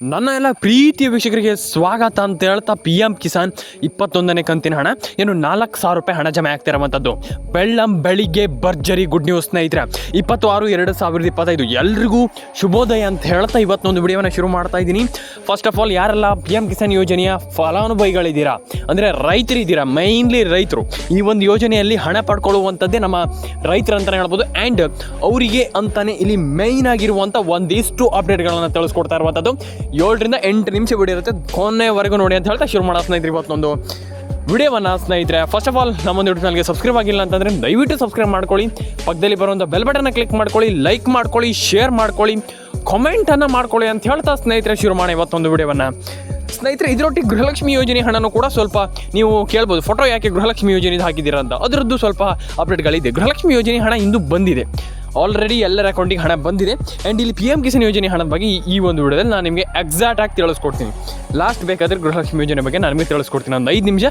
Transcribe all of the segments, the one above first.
ನನ್ನ ಎಲ್ಲ ಪ್ರೀತಿಯ ವೀಕ್ಷಕರಿಗೆ ಸ್ವಾಗತ ಅಂತ ಹೇಳ್ತಾ ಪಿ ಎಂ ಕಿಸಾನ್ ಇಪ್ಪತ್ತೊಂದನೇ ಕಂತಿನ ಹಣ. ಏನು ನಾಲ್ಕು ಸಾವಿರ ರೂಪಾಯಿ ಹಣ ಜಮೆ ಆಗ್ತಿರೋವಂಥದ್ದು ಬೆಳ್ಳಂ ಬೆಳಿಗ್ಗೆ ಭರ್ಜರಿ ಗುಡ್ ನ್ಯೂಸ್ ಸ್ನೇಹಿತರೆ. ಇಪ್ಪತ್ತು ಆರು ಎರಡು ಸಾವಿರದ ಇಪ್ಪತ್ತೈದು. ಎಲ್ರಿಗೂ ಶುಭೋದಯ ಅಂತ ಹೇಳ್ತಾ ಇವತ್ತೊಂದು ವಿಡಿಯೋನ ಶುರು ಮಾಡ್ತಾ ಇದ್ದೀನಿ. ಫಸ್ಟ್ ಆಫ್ ಆಲ್ ಯಾರೆಲ್ಲ ಪಿ ಎಂ ಕಿಸಾನ್ ಯೋಜನೆಯ ಫಲಾನುಭವಿಗಳಿದ್ದೀರಾ? ಅಂದರೆ ರೈತರಿದ್ದೀರಾ? ಮೈನ್ಲಿ ರೈತರು. ಈ ಒಂದು ಯೋಜನೆಯಲ್ಲಿ ಹಣ ಪಡ್ಕೊಳ್ಳುವಂಥದ್ದೇ ನಮ್ಮ ರೈತರು ಅಂತಲೇ ಹೇಳ್ಬೋದು. ಆ್ಯಂಡ್ ಅವರಿಗೆ ಅಂತಲೇ ಇಲ್ಲಿ ಮೈನ್ ಆಗಿರುವಂಥ ಒಂದಿಷ್ಟು ಅಪ್ಡೇಟ್ಗಳನ್ನು ತಿಳಿಸ್ಕೊಡ್ತಾ ಇರುವಂಥದ್ದು. ಏಳರಿಂದ ಎಂಟು ನಿಮಿಷ ವಿಡಿಯೋ ಇರುತ್ತೆ. ಕೊನೆವರೆಗೂ ನೋಡಿ ಅಂತ ಹೇಳ್ತಾ ಶುರು ಮಾಡೋ ಸ್ನೇಹಿತರೆ ಇವತ್ತೊಂದು ವಿಡಿಯೋವನ್ನು ಸ್ನೇಹಿತರೆ. ಫಸ್ಟ್ ಆಫ್ ಆಲ್ ನಮ್ಮೊಂದು ಯೂಟ್ಯೂಬ್ ಚಾನಲ್ಗೆ ಸಬ್ಸ್ಕ್ರೈಬ್ ಆಗಿಲ್ಲ ಅಂತಂದರೆ ದಯವಿಟ್ಟು ಸಬ್ಸ್ಕ್ರೈಬ್ ಮಾಡ್ಕೊಳ್ಳಿ. ಪಕ್ಕದಲ್ಲಿ ಬರುವಂಥ ಬೆಲ್ ಬಟನ್ನ ಕ್ಲಿಕ್ ಮಾಡ್ಕೊಳ್ಳಿ ಲೈಕ್ ಮಾಡ್ಕೊಳ್ಳಿ ಶೇರ್ ಮಾಡ್ಕೊಳ್ಳಿ ಕಾಮೆಂಟನ್ನು ಮಾಡ್ಕೊಳ್ಳಿ ಅಂತ ಹೇಳ್ತಾ ಸ್ನೇಹಿತರೆ ಶುರು ಮಾಡಿ ಇವತ್ತೊಂದು ವಿಡಿಯೋವನ್ನು. ಸ್ನೇಹಿತರೆ, ಇದರೊಟ್ಟಿಗೆ ಗೃಹಲಕ್ಷ್ಮಿ ಯೋಜನೆ ಹಣನೂ ಕೂಡ ಸ್ವಲ್ಪ ನೀವು ಕೇಳ್ಬೋದು. ಫೋಟೋ ಯಾಕೆ ಗೃಹಲಕ್ಷ್ಮಿ ಯೋಜನೆ ಹಾಕಿದ್ದೀರಾ ಅಂತ. ಅದರದ್ದು ಸ್ವಲ್ಪ ಅಪ್ಡೇಟ್ಗಳಿದೆ ಗೃಹಲಕ್ಷ್ಮಿ ಯೋಜನೆ ಹಣ ಇಂದು ಬಂದಿದೆ. ಆಲ್ರೆಡಿ ಎಲ್ಲರ ಅಕೌಂಟಿಗೆ ಹಣ ಬಂದಿದೆ. ಆ್ಯಂಡ್ ಇಲ್ಲಿ ಪಿ ಎಂ ಕಿಸಾನ್ ಯೋಜನೆ ಹಣದ ಬಗ್ಗೆ ಈ- ಒಂದು ವಿಡಿಯೋದಲ್ಲಿ ನಾನು ನಿಮಗೆ ಎಕ್ಸಾಕ್ಟ್ ಆಗಿ ತಿಳಿಸ್ಕೊಡ್ತೀನಿ. ಲಾಸ್ಟ್ ಬೇಕಾದರೆ ಗೃಹಲಕ್ಷ್ಮಿ ಯೋಜನೆ ಬಗ್ಗೆ ನಾನು ನಿಮಗೆ ತಿಳಿಸ್ಕೊಡ್ತೀನಿ. ಒಂದು ಐದು ನಿಮಿಷ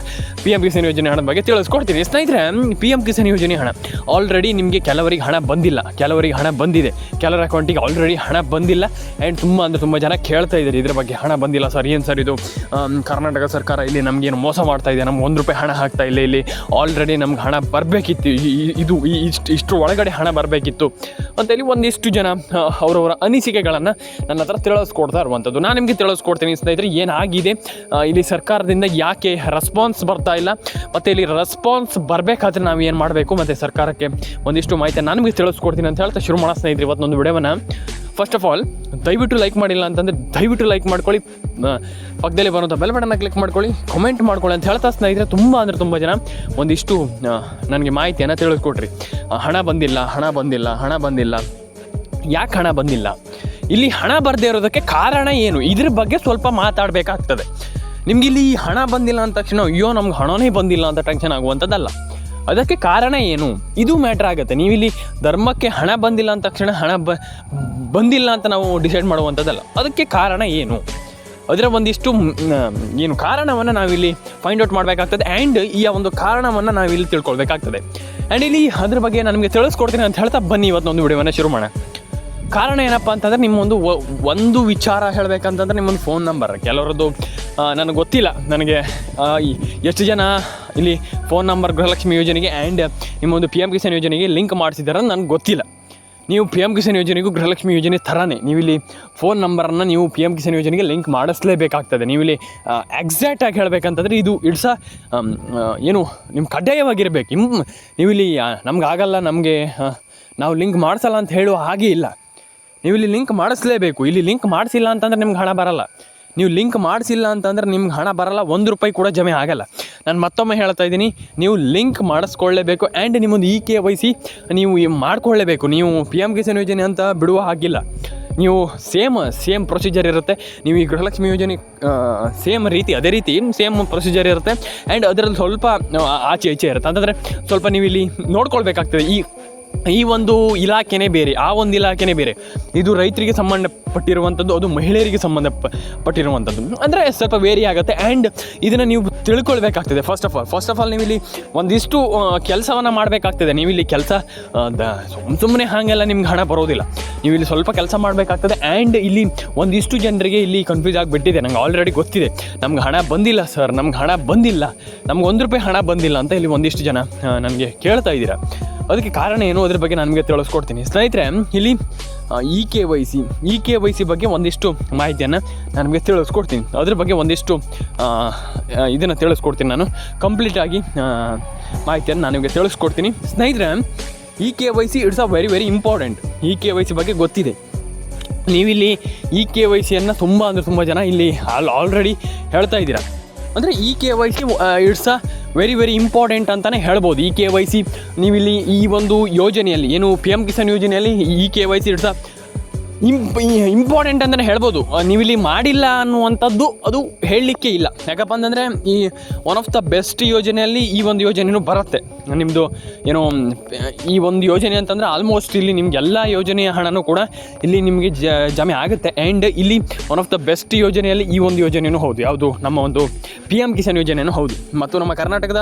ಪಿ ಎಂ ಕಿಸಾನ್ ಯೋಜನೆ ಹಣದ ಬಗ್ಗೆ ತಿಳಿಸ್ಕೊಡ್ತೀನಿ. ಸ್ನೇಹಿತರೆ ಪಿ ಎಂ ಕಿಸಾನ್ ಯೋಜನೆ ಹಣ. ಆಲ್ರೆಡಿ ನಿಮಗೆ ಕೆಲವರಿಗೆ ಹಣ ಬಂದಿಲ್ಲ. ಕೆಲವರಿಗೆ ಹಣ ಬಂದಿದೆ. ಕೆಲವರ ಅಕೌಂಟಿಗೆ ಆಲ್ರೆಡಿ ಹಣ ಬಂದಿಲ್ಲ. ಆ್ಯಂಡ್ ತುಂಬ ಅಂದರೆ ತುಂಬ ಜನ ಕೇಳ್ತಾ ಇದ್ದಾರೆ ಇದ್ರ ಬಗ್ಗೆ. ಹಣ ಬಂದಿಲ್ಲ ಸರ್ ಏನು ಸರ್ ಇದು? ಕರ್ನಾಟಕ ಸರ್ಕಾರ ಇಲ್ಲಿ ನಮಗೇನು ಮೋಸ ಮಾಡ್ತಾ ಇದೆ? ನಮ್ಗೆ ಒಂದು ರೂಪಾಯಿ ಹಣ ಹಾಕ್ತಾ ಇಲ್ಲ ಇಲ್ಲಿ. ಆಲ್ರೆಡಿ ನಮ್ಗೆ ಹಣ ಬರಬೇಕಿತ್ತು. ಇದು ಇಷ್ಟು ಇಷ್ಟು ಒಳಗಡೆ ಹಣ ಬರಬೇಕಿತ್ತು. ಅಂತೇಳಿ ಒಂದಿಷ್ಟು ಜನ ಅವರವರ ಅನಿಸಿಕೆಗಳನ್ನು ನನ್ನ ಹತ್ರ ತಿಳಿಸ್ಕೊಡ್ತಾ ಇರುವಂಥದ್ದು ನಾನು ನಿಮಗೆ ತಿಳಿಸ್ಕೊಡ್ತೀನಿ ಸ್ನೇಹಿತರೆ ಏನಾಗಿದೆ ಇಲ್ಲಿ ಸರ್ಕಾರದಿಂದ ಯಾಕೆ ರೆಸ್ಪಾನ್ಸ್ ಬರ್ತಾ ಇಲ್ಲ? ಮತ್ತು ಇಲ್ಲಿ ರೆಸ್ಪಾನ್ಸ್ ಬರಬೇಕಾದ್ರೆ ನಾವು ಏನು ಮಾಡಬೇಕು? ಮತ್ತು ಸರ್ಕಾರಕ್ಕೆ ಒಂದಿಷ್ಟು ಮಾಹಿತಿ ನನಗೆ ತಿಳಿಸ್ಕೊಡ್ತೀನಿ ಅಂತ ಹೇಳ್ತಾ ಶುರು ಮಾಡೋ ಸ್ನೇಹಿತರೆ ಇವತ್ತೊಂದು ವಿಡಿಯೋವನ್ನು. ಫಸ್ಟ್ ಆಫ್ ಆಲ್ ದಯವಿಟ್ಟು ಲೈಕ್ ಮಾಡಿಲ್ಲ ಅಂತಂದರೆ ದಯವಿಟ್ಟು ಲೈಕ್ ಮಾಡ್ಕೊಳ್ಳಿ. ಪಕ್ಕದಲ್ಲಿ ಬರುವಂಥ ಬೆಲ್ ಬಟನ್ನ ಕ್ಲಿಕ್ ಮಾಡ್ಕೊಳ್ಳಿ. ಕಮೆಂಟ್ ಮಾಡ್ಕೊಳ್ಳಿ ಅಂತ ಹೇಳ್ತಾ ಸ್ನೇಹಿತರೆ ತುಂಬ ಅಂದರೆ ತುಂಬ ಜನ ಒಂದಿಷ್ಟು ನನಗೆ ಮಾಹಿತಿಯನ್ನು ತಿಳಿಸ್ಕೊಟ್ರಿ. ಹಣ ಬಂದಿಲ್ಲ ಹಣ ಬಂದಿಲ್ಲ ಹಣ ಬಂದಿಲ್ಲ. ಯಾಕೆ ಹಣ ಬಂದಿಲ್ಲ? ಇಲ್ಲಿ ಹಣ ಬರದೇ ಇರೋದಕ್ಕೆ ಕಾರಣ ಏನು? ಇದ್ರ ಬಗ್ಗೆ ಸ್ವಲ್ಪ ಮಾತಾಡಬೇಕಾಗ್ತದೆ. ನಿಮ್ಗೆ ಇಲ್ಲಿ ಹಣ ಬಂದಿಲ್ಲ ಅಂದ ತಕ್ಷಣ ಅಯ್ಯೋ, ನಮ್ಗೆ ಹಣನೇ ಬಂದಿಲ್ಲ ಅಂತ ಟೆನ್ಷನ್ ಆಗುವಂಥದ್ದಲ್ಲ. ಅದಕ್ಕೆ ಕಾರಣ ಏನು? ಇದು ಮ್ಯಾಟ್ರ್ ಆಗುತ್ತೆ. ನೀವಿಲ್ಲಿ ಧರ್ಮಕ್ಕೆ ಹಣ ಬಂದಿಲ್ಲ ಅಂದ ತಕ್ಷಣ ಹಣ ಬ, ಬಂದಿಲ್ಲ ಅಂತ ನಾವು ಡಿಸೈಡ್ ಮಾಡುವಂಥದ್ದಲ್ಲ. ಅದಕ್ಕೆ ಕಾರಣ ಏನು? ಅದರ ಒಂದಿಷ್ಟು ಏನು ಕಾರಣವನ್ನು ನಾವಿಲ್ಲಿ ಫೈಂಡ್ ಔಟ್ ಮಾಡಬೇಕಾಗ್ತದೆ. ಆ್ಯಂಡ್ ಈ ಒಂದು ಕಾರಣವನ್ನು ನಾವಿಲ್ಲಿ ತಿಳ್ಕೊಳ್ಬೇಕಾಗ್ತದೆ. ಆ್ಯಂಡ್ ಇಲ್ಲಿ ಅದ್ರ ಬಗ್ಗೆ ನಾನು ನಿಮಗೆ ತಿಳಿಸ್ಕೊಡ್ತೀನಿ ಅಂತ ಹೇಳ್ತಾ ಬನ್ನಿ ಇವತ್ತೊಂದು ವಿಡಿಯೋವನ್ನು ಶುರು ಮಾಡೋಣ. ಕಾರಣ ಏನಪ್ಪ ಅಂತಂದರೆ ನಿಮ್ಮೊಂದು ಒಂದು ವಿಚಾರ ಹೇಳಬೇಕಂತಂದ್ರೆ ನಿಮ್ಮೊಂದು ಫೋನ್ ನಂಬರ್ ಕೆಲವರದ್ದು ನನಗೆ ಗೊತ್ತಿಲ್ಲ. ನನಗೆ ಎಷ್ಟು ಜನ ಇಲ್ಲಿ ಫೋನ್ ನಂಬರ್ ಗೃಹಲಕ್ಷ್ಮಿ ಯೋಜನೆಗೆ ಆ್ಯಂಡ್ ನಿಮ್ಮೊಂದು ಪಿ ಎಂ ಕಿಸಾನ್ ಯೋಜನೆಗೆ ಲಿಂಕ್ ಮಾಡಿಸಿದಾರೆ ನನಗೆ ಗೊತ್ತಿಲ್ಲ. ನೀವು ಪಿ ಎಂ ಕಿಸಾನ್ ಯೋಜನೆಗೂ ಗೃಹಲಕ್ಷ್ಮಿ ಯೋಜನೆ ಥರನೇ ನೀವಿಲ್ಲಿ ಫೋನ್ ನಂಬರನ್ನು ನೀವು ಪಿ ಎಂ ಕಿಸಾನ್ ಯೋಜನೆಗೆ ಲಿಂಕ್ ಮಾಡಿಸ್ಲೇಬೇಕಾಗ್ತದೆ. ನೀವಿಲ್ಲಿ ಎಕ್ಸಾಕ್ಟಾಗಿ ಹೇಳಬೇಕಂತಂದರೆ ಇದು ಇಟ್ಸ್ ಏನು ನಿಮ್ಮ ಕಡ್ಡಾಯವಾಗಿರಬೇಕು. ನೀವು ಇಲ್ಲಿ ನಮ್ಗೆ ಆಗಲ್ಲ, ನಮಗೆ ನಾವು ಲಿಂಕ್ ಮಾಡಿಸಲ್ಲ ಅಂತ ಹೇಳುವ ಹಾಗೆ ಇಲ್ಲ. ನೀವು ಇಲ್ಲಿ ಲಿಂಕ್ ಮಾಡಿಸ್ಲೇಬೇಕು. ಇಲ್ಲಿ ಲಿಂಕ್ ಮಾಡಿಸಿಲ್ಲ ಅಂತಂದ್ರೆ ನಿಮ್ಗೆ ಹಣ ಬರಲ್ಲ. ನೀವು ಲಿಂಕ್ ಮಾಡಿಸಿಲ್ಲ ಅಂತಂದ್ರೆ ನಿಮ್ಗೆ ಹಣ ಬರಲ್ಲ. ಒಂದು ರೂಪಾಯಿ ಕೂಡ ಜಮೆ ಆಗಲ್ಲ. ನಾನು ಮತ್ತೊಮ್ಮೆ ಹೇಳ್ತಾ ಇದ್ದೀನಿ, ನೀವು ಲಿಂಕ್ ಮಾಡಿಸ್ಕೊಳ್ಳೇಬೇಕು ಆ್ಯಂಡ್ ನಿಮ್ಮೊಂದು ಇ ಕೆ ವೈ ಸಿ ನೀವು ಮಾಡ್ಕೊಳ್ಳೇಬೇಕು. ನೀವು ಪಿ ಎಂ ಕಿಸಾನ್ ಯೋಜನೆ ಅಂತ ಬಿಡುವ ಹಾಗಿಲ್ಲ. ನೀವು ಸೇಮ್ ಸೇಮ್ ಪ್ರೊಸೀಜರ್ ಇರುತ್ತೆ. ನೀವು ಈ ಗೃಹಲಕ್ಷ್ಮಿ ಯೋಜನೆ ಸೇಮ್ ರೀತಿ, ಅದೇ ರೀತಿ ಸೇಮ್ ಪ್ರೊಸೀಜರ್ ಇರುತ್ತೆ. ಆ್ಯಂಡ್ ಅದರಲ್ಲಿ ಸ್ವಲ್ಪ ಆಚೆ ಈಚೆ ಇರುತ್ತೆ. ಅಂತಂದರೆ ಸ್ವಲ್ಪ ನೀವು ಇಲ್ಲಿ ನೋಡ್ಕೊಳ್ಬೇಕಾಗ್ತದೆ. ಈ ಈ ಒಂದು ಇಲಾಖೆನೇ ಬೇರೆ, ಆ ಒಂದು ಇಲಾಖೆನೇ ಬೇರೆ. ಇದು ರೈತರಿಗೆ ಸಂಬಂಧಪಟ್ಟಿರುವಂಥದ್ದು ಅದು ಮಹಿಳೆಯರಿಗೆ ಸಂಬಂಧಪಟ್ಟಿರುವಂಥದ್ದು ಅಂದರೆ ಸ್ವಲ್ಪ ವೇರಿ ಆಗುತ್ತೆ. ಆ್ಯಂಡ್ ಇದನ್ನು ನೀವು ತಿಳ್ಕೊಳ್ಬೇಕಾಗ್ತದೆ. First of all first of all ನೀವು ಇಲ್ಲಿ ಒಂದಿಷ್ಟು ಕೆಲಸವನ್ನು ಮಾಡಬೇಕಾಗ್ತದೆ. ನೀವು ಇಲ್ಲಿ ಕೆಲಸ ಸುಮ್ಮ ಸುಮ್ಮನೆ ಹಾಗೆಲ್ಲ ನಿಮ್ಗೆ ಹಣ ಬರೋದಿಲ್ಲ. ನೀವು ಇಲ್ಲಿ ಸ್ವಲ್ಪ ಕೆಲಸ ಮಾಡಬೇಕಾಗ್ತದೆ. ಆ್ಯಂಡ್ ಇಲ್ಲಿ ಒಂದಿಷ್ಟು ಜನರಿಗೆ ಇಲ್ಲಿ ಕನ್ಫ್ಯೂಸ್ ಆಗಿಬಿಟ್ಟಿದೆ. ನಂಗೆ ಆಲ್ರೆಡಿ ಗೊತ್ತಿದೆ. ನಮ್ಗೆ ಹಣ ಬಂದಿಲ್ಲ ಸರ್ ನಮ್ಗೆ ಹಣ ಬಂದಿಲ್ಲ. ನಮ್ಗೆ ಒಂದು ರೂಪಾಯಿ ಹಣ ಬಂದಿಲ್ಲ ಅಂತ ಇಲ್ಲಿ ಒಂದಿಷ್ಟು ಜನ ನನಗೆ ಕೇಳ್ತಾ ಇದ್ದೀರಾ. ಅದಕ್ಕೆ ಕಾರಣ ಏನು? ಅದ್ರ ಬಗ್ಗೆ ನಾನು ನಿಮಗೆ ತಿಳಿಸ್ಕೊಡ್ತೀನಿ. ಸ್ನೇಹಿತರೆ, ಇಲ್ಲಿ E K Y C E K Y C ಬಗ್ಗೆ ಒಂದಿಷ್ಟು ಮಾಹಿತಿಯನ್ನು ನಾನು ನಿಮಗೆ ತಿಳಿಸ್ಕೊಡ್ತೀನಿ. ಅದ್ರ ಬಗ್ಗೆ ಒಂದಿಷ್ಟು ಇದನ್ನು ತಿಳಿಸ್ಕೊಡ್ತೀನಿ ನಾನು. ಕಂಪ್ಲೀಟಾಗಿ ಮಾಹಿತಿಯನ್ನು ನಾನು ನಿಮಗೆ ತಿಳಿಸ್ಕೊಡ್ತೀನಿ. ಸ್ನೇಹಿತರೆ E K Y C it's a very very important E K Y C ಬಗ್ಗೆ ಗೊತ್ತಿದೆ. ನೀವಿಲ್ಲಿ ಇ ಕೆ ವೈ ಸಿಯನ್ನು ತುಂಬ ಅಂದರೆ ತುಂಬ ಜನ ಇಲ್ಲಿ ಆಲ್ ಆಲ್ರೆಡಿ ಹೇಳ್ತಾ ಇದ್ದೀರಾ. ಅಂದರೆ E K Y C it's a very very important ಅಂತಲೇ ಹೇಳ್ಬೋದು ಈ ಕೆ ವೈ ಸಿ. ನೀವಿಲ್ಲಿ ಈ ಒಂದು ಯೋಜನೆಯಲ್ಲಿ, ಏನು ಪಿ ಎಂ ಕಿಸಾನ್ ಯೋಜನೆಯಲ್ಲಿ E K Y C it's imp important ಅಂತಲೇ ಹೇಳ್ಬೋದು. ನೀವಿಲ್ಲಿ ಮಾಡಿಲ್ಲ ಅನ್ನುವಂಥದ್ದು ಅದು ಹೇಳಲಿಕ್ಕೆ ಇಲ್ಲ. ಯಾಕಪ್ಪ ಅಂತಂದರೆ ಈ ಒನ್ ಆಫ್ ದ ಬೆಸ್ಟ್ ಯೋಜನೆಯಲ್ಲಿ ಈ ಒಂದು ಯೋಜನೆಯೂ ಬರುತ್ತೆ. ನಿಮ್ಮದು ಏನು, ಈ ಒಂದು ಯೋಜನೆ ಅಂತಂದರೆ ಆಲ್ಮೋಸ್ಟ್ ಇಲ್ಲಿ ನಿಮ್ಗೆ ಎಲ್ಲ ಯೋಜನೆಯ ಹಣನೂ ಕೂಡ ಇಲ್ಲಿ ನಿಮಗೆ ಜಮೆ ಆಗುತ್ತೆ. ಆ್ಯಂಡ್ ಇಲ್ಲಿ ಒನ್ ಆಫ್ ದ ಬೆಸ್ಟ್ ಯೋಜನೆಯಲ್ಲಿ ಈ ಒಂದು ಯೋಜನೆಯೂ ಹೌದು. ಯಾವುದು? ನಮ್ಮ ಒಂದು ಪಿ ಎಂ ಕಿಸಾನ್ ಯೋಜನೆಯೂ ಹೌದು. ಮತ್ತು ನಮ್ಮ ಕರ್ನಾಟಕದ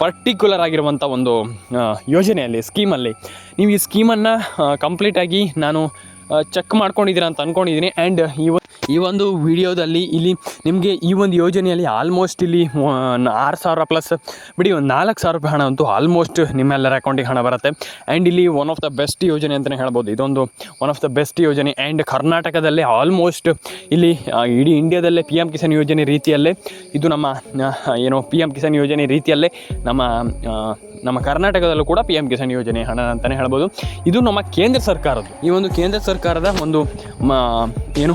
ಪರ್ಟಿಕ್ಯುಲರ್ ಆಗಿರುವಂಥ ಒಂದು ಯೋಜನೆಯಲ್ಲಿ ಸ್ಕೀಮಲ್ಲಿ ನೀವು ಈ ಸ್ಕೀಮನ್ನು ಕಂಪ್ಲೀಟಾಗಿ ನಾನು ಚೆಕ್ ಮಾಡ್ಕೊಂಡಿದ್ದೀರಾ ಅಂತ ಅಂದ್ಕೊಂಡಿದ್ದೀನಿ ಆ್ಯಂಡ್ ಈ ಈ ಒಂದು ವಿಡಿಯೋದಲ್ಲಿ ಇಲ್ಲಿ ನಿಮಗೆ ಈ ಒಂದು ಯೋಜನೆಯಲ್ಲಿ ಆಲ್ಮೋಸ್ಟ್ ಇಲ್ಲಿ ಆರು ಸಾವಿರ ಪ್ಲಸ್ ಬಿಡಿ ಒಂದು ನಾಲ್ಕು ಸಾವಿರ ರೂಪಾಯಿ ಹಣ ಅಂತೂ ಆಲ್ಮೋಸ್ಟ್ ನಿಮ್ಮೆಲ್ಲರ ಅಕೌಂಟಿಗೆ ಹಣ ಬರುತ್ತೆ. ಆ್ಯಂಡ್ ಇಲ್ಲಿ ಒನ್ ಆಫ್ ದ ಬೆಸ್ಟ್ ಯೋಜನೆ ಅಂತಲೇ ಹೇಳ್ಬೋದು. ಇದೊಂದು ಒನ್ ಆಫ್ ದ ಬೆಸ್ಟ್ ಯೋಜನೆ. ಆ್ಯಂಡ್ ಕರ್ನಾಟಕದಲ್ಲೇ ಆಲ್ಮೋಸ್ಟ್ ಇಲ್ಲಿ ಇಡೀ ಇಂಡಿಯಾದಲ್ಲೇ ಪಿ ಎಂ ಕಿಸಾನ್ ಯೋಜನೆ ರೀತಿಯಲ್ಲೇ, ಇದು ನಮ್ಮ ಏನು ಪಿ ಎಂ ಕಿಸಾನ್ ಯೋಜನೆ ರೀತಿಯಲ್ಲೇ ನಮ್ಮ ನಮ್ಮ ಕರ್ನಾಟಕದಲ್ಲೂ ಕೂಡ ಪಿ ಎಂ ಕಿಸಾನ್ ಯೋಜನೆ ಹಣ ಅಂತಲೇ ಹೇಳ್ಬೋದು. ಇದು ನಮ್ಮ ಕೇಂದ್ರ ಸರ್ಕಾರದ್ದು. ಈ ಒಂದು ಕೇಂದ್ರ ಸರ್ಕಾರದ ಒಂದು ಏನು